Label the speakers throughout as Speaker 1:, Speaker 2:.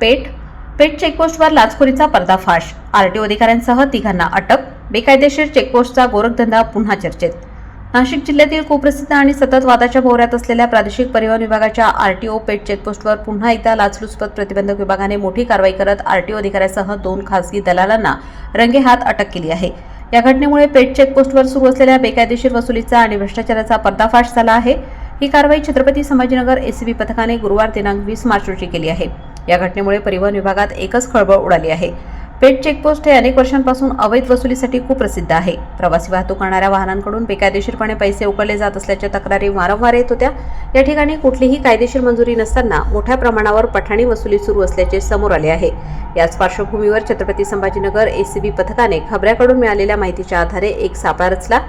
Speaker 1: पेठ पेठ चेकपोस्टवर लाचखोरीचा पर्दाफाश. आरटीओ अधिकाऱ्यांसह तिघांना अटक बेकायदेशीर चेकपोस्टचा गोरखधंदा पुन्हा चर्चेत. नाशिक जिल्ह्यातील कुप्रसिद्ध आणि सतत वादाच्या भोवऱ्यात असलेल्या प्रादेशिक परिवहन विभागाच्या आरटीओ पेठ चेकपोस्टवर पुन्हा एकदा लाचलुचपत प्रतिबंधक विभागाने मोठी कारवाई करत आरटीओ अधिकाऱ्यासह दोन खासगी दलालांना रंगेहात अटक केली आहे. या घटनेमुळे पेठ चेकपोस्टवर सुरू असलेल्या बेकायदेशीर वसुलीचा आणि भ्रष्टाचाराचा पर्दाफाश झाला आहे. ही कारवाई छत्रपती संभाजीनगर एसीबी पथकाने गुरुवार दिनांक वीस मार्च रोजी केली आहे. या घटनेमुळे परिवहन विभागात एकच खळबळ उडाली आहे. पेट चेकपोस्ट हे अनेक वर्षांपासून अवैध वसुलीसाठी खूप प्रसिद्ध आहे. प्रवासी वाहतूक करणाऱ्या वाहनांकडून बेकायदेशीरपणे पैसे उकळले जात असल्याच्या तक्रारी वारंवार येत होत्या. या ठिकाणी कुठलीही कायदेशीर मंजुरी नसताना मोठ्या प्रमाणावर पठाणी वसुली सुरू असल्याचे समोर आले आहे. याच पार्श्वभूमीवर छत्रपती संभाजीनगर एसीबी पथकाने खबऱ्याकडून मिळालेल्या माहितीच्या आधारे एक सापळा रचला.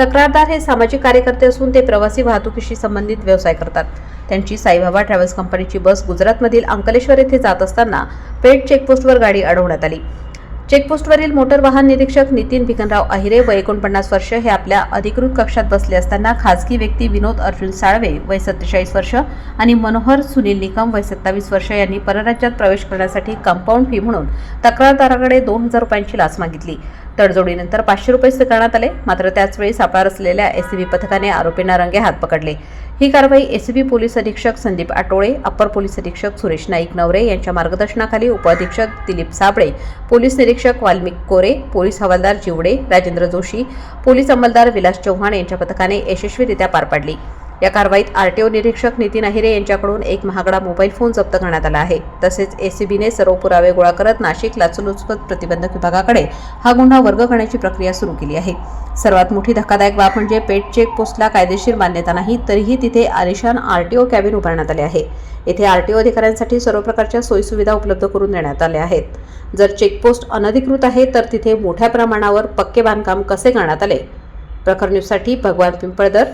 Speaker 1: तक्रारदार हे सामाजिक कार्यकर्ते असून ते प्रवासी वाहतुकीशी संबंधित व्यवसाय करतात. त्यांची साईबाबा ट्रॅव्हल्स कंपनीची बस गुजरातमधील अंकलेश्वर येथे जात असताना पेठ चेकपोस्टवर गाडी अडवण्यात आली. चेकपोस्टवरील मोटर वाहन निरीक्षक नितीन भिकनराव अहिरे व एकोणपन्नास वर्ष हे आपल्या अधिकृत कक्षात बसले असताना खासगी व्यक्ती विनोद अर्जुन साळवे वय सत्तेचाळीस वर्ष आणि मनोहर सुनील निकम वय सत्तावीस वर्ष यांनी परराज्यात प्रवेश करण्यासाठी कंपाऊंड फी म्हणून तक्रारदाराकडे दोन हजार रुपयांची लाच मागितली. तडजोडीनंतर पाचशे रुपये स्वीकारण्यात आले. मात्र त्याचवेळी सापळा रचलेल्या एसीबी पथकाने आरोपींना रंगे हात पकडले. ही कारवाई एसीबी पोलीस अधीक्षक संदीप आटोळे अप्पर पोलीस अधीक्षक सुरेश नाईक नवरे यांच्या मार्गदर्शनाखाली उपअधीक्षक दिलीप साबळे पोलीस निरीक्षक वाल्मिक कोरे पोलीस हवालदार जिवडे राजेंद्र जोशी पोलीस अंमलदार विलास चव्हाण यांच्या पथकाने यशस्वीरित्या पार पाडली. या कारवाईत आरटीओ निरीक्षक नितीन अहिरे यांच्याकडून एक महागडा मोबाईल फोन जप्त करण्यात आला आहे. तसेच एसीबीने सर्व पुरावे गोळा करत नाशिक लाचलुचपत प्रतिबंधक विभागाकडे हा गुन्हा वर्ग करण्याची प्रक्रिया सुरू केली आहे. सर्वात मोठी धक्कादायक बाब म्हणजे पेट चेक पोस्टला कायदेशीर मान्यता नाही तरीही तिथे आलिशान आरटीओ कॅबिन उभारण्यात आले आहे. येथे आरटीओ अधिकाऱ्यांसाठी सर्व प्रकारच्या सोयीसुविधा उपलब्ध करून देण्यात आल्या आहेत. जर चेकपोस्ट अनधिकृत आहे तर तिथे मोठ्या प्रमाणावर पक्के बांधकाम कसे करण्यात आले? प्रखर न्यूजसाठी भगवान पिंपळदर